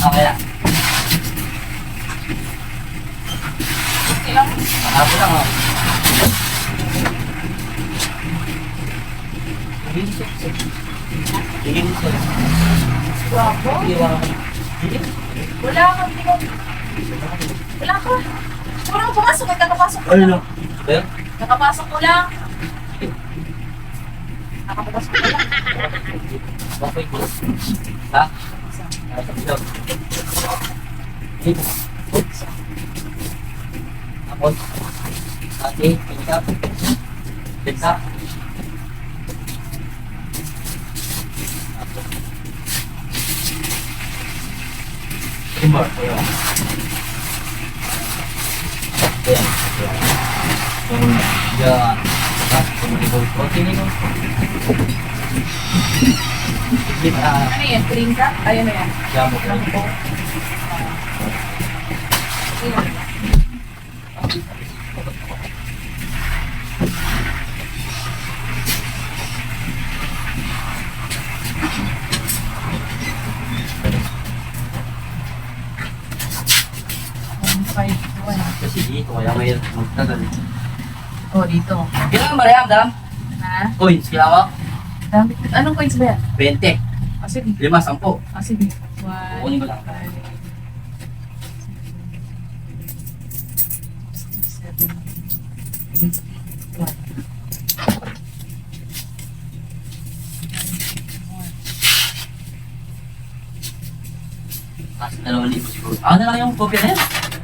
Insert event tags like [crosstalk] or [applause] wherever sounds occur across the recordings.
Okay lang oh. Sige, sige, sige. Sige, sige. Bravo. Sige, wala ka. Kang tingog. Wala ka. Wala ka pumasok. May kakapasok ko lang. na? Kaya? Nakapasok ko lang. Nakapasok ko lang. Okay, good. Ha? Ah, sabi daw. Dito. Tapos. Ate, pick up. Pick up. Timber. Ayan. Ayan. Ayan. Yan. Ah, tumulibog. Okay na ah, Ano yan? Green ka? Ayun na yan. Jamo one. Kasi dito, kaya may magtagal. Oh, dito. Kailangan ba rin, dam? Ha? Coins, kailangan mo? Dami. Anong coins ba yan? 20. Ah, sige. 5, 10. Ah, sige. One, Kukunin ko lang. five, six, seven, eight, one. Kasi dalawang libo siguro. Na lang yung kopya na yan.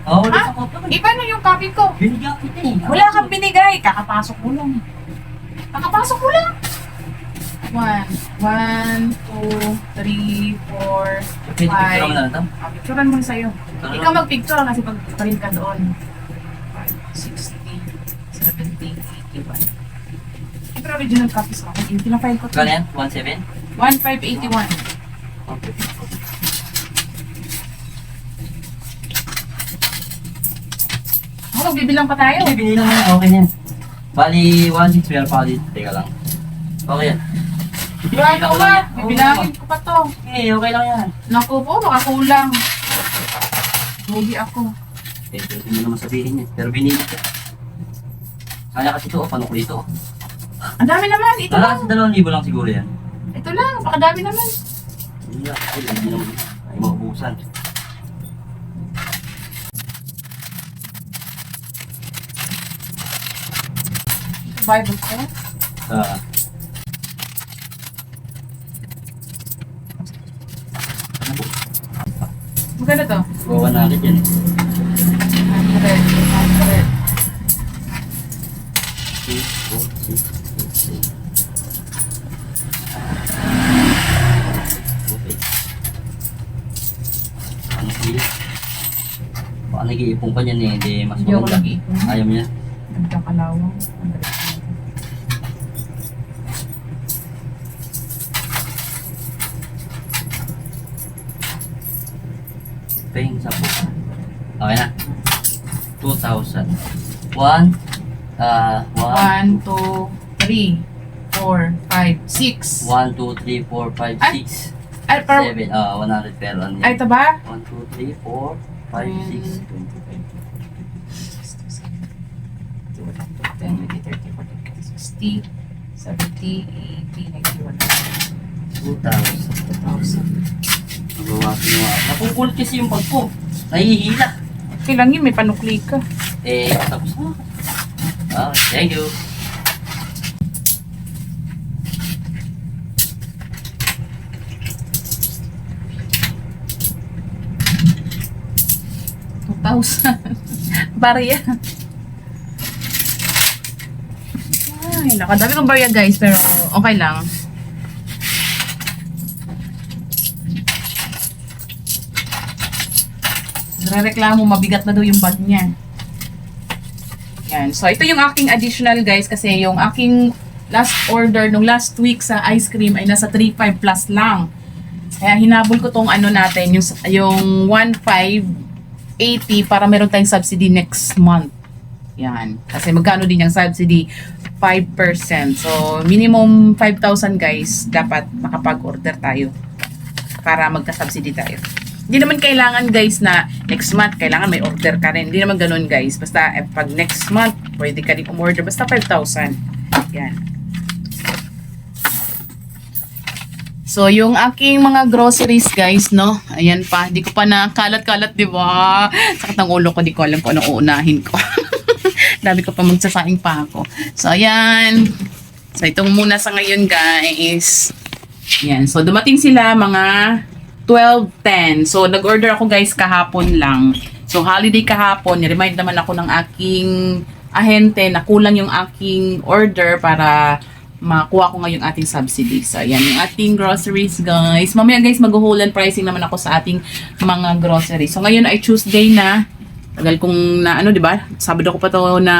Oo, wala Ah? sa kopya. Iba na yung copy ko. Binigyan kita eh. Wala kang binigay. Kakapasok ko lang. Kakapasok ko lang. One, one, two, three, four, Pwede picture mo na lang, dam. Ah, picturean mo na sa'yo. Ano Ikaw mag-picture kasi pag-print ka doon. 5, 60, 70, 81. Ito original copy sa akin. Yung pinafile ko. Kano yan? 1.7? 1581. Okay. Oh, magbibilang pa tayo. Hindi, binili naman. Okay na yan. Bali, 1.6 meron pa ako dito. Teka lang. Okay yan. Right, ako ba? Bibilangin ko pa to. Okay, okay lang yan. Naku po, baka kulang. Lugi ako. Eh, pwede mo naman sabihin yan. Pero binili ka. Kaya kasi ito, oh, paano ko dito? Ang dami naman. Ito Wala lang. kasi dalawang libo lang siguro yan. Ito lang. Baka dami naman. Hindi, ay, hindi naman. Ay, maubusan. Bible ko. Ah, Maganda to. gawa natin yan. 100, 100. Six, four, six, eight, six. Okay. Ano sila? Baka nag-iipon ka niyan eh, hindi mas nag-iipon. Ayaw yan? Nagkakalawang. Paying sa po. Okay na. 2,000. One. Ah, one. 1, 2, 3, 4, 5, 6. One, two, three, four, five, Ay, six, Ay, par- seven. Ah, 100 pero ano ay, ito ba? One, two, three, four, five, Mm. six, twenty-five. 10, 20, 30, 40, 50, 60, 70, 80, 91, 2,000. 2,000. Ako. Napupulit kasi yung bag ko. Nahihila. Kailan yun, may panukli ka. Eh, tapos na. Okay, thank you. Thousand. [laughs] Barya. Ay, nakadami kong barya guys, pero okay lang. Nagreklamo, mabigat na daw yung bag niya. Yan. So, ito yung aking additional guys kasi yung aking last order nung last week sa ice cream ay nasa 3.5 plus lang. Kaya hinabol ko tong ano natin, yung, yung 1.580 para meron tayong subsidy next month. Yan. Kasi magkano din yung subsidy? 5%. So, minimum 5,000 guys, dapat makapag-order tayo para magka-subsidy tayo. Hindi naman kailangan guys na next month kailangan may order ka rin. Hindi naman ganun guys. Basta eh, pag next month, pwede ka rin umorder. Basta 5,000. Yan. So, yung aking mga groceries, guys, no? Ayan pa. Di ko pa na kalat-kalat, di ba? Sakit ng ulo ko. Di ko alam kung anong uunahin ko. [laughs] Dami ko pa magsasaing pa ako. So, ayan. So, itong muna sa ngayon, guys. Ayan. So, dumating sila mga 12.10. So, nag-order ako, guys, kahapon lang. So, holiday kahapon. Ni-remind naman ako ng aking ahente na kulang yung aking order para makuha ko ngayong ating subsidy. So, ayan yung ating groceries, guys. Mamaya, guys, mag-whole pricing naman ako sa ating mga groceries. So, ngayon ay Tuesday na. Tagal kong na, ano, di ba? Sabado ko pa to na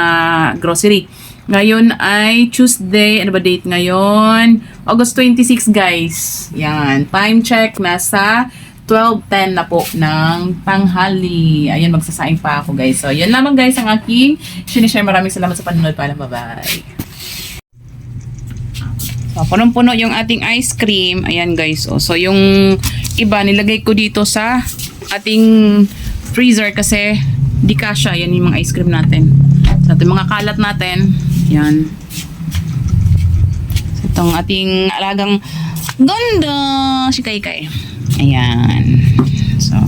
grocery. Ngayon ay Tuesday. Ano ba date ngayon? August 26, guys. Yan. Time check. Nasa 12.10 na po ng tanghali. Ayan, magsasaing pa ako, guys. So, yan lamang, guys, ang aking sinishare. Maraming salamat sa panonood. Paalam, bye-bye. So, punong-puno yung ating ice cream. Ayan guys. Oh. So, yung iba nilagay ko dito sa ating freezer kasi di kasha. Yan yung mga ice cream natin. So, ito yung mga kalat natin. Yan. So, itong ating alagang ganda si Kaikay. Ayan. So,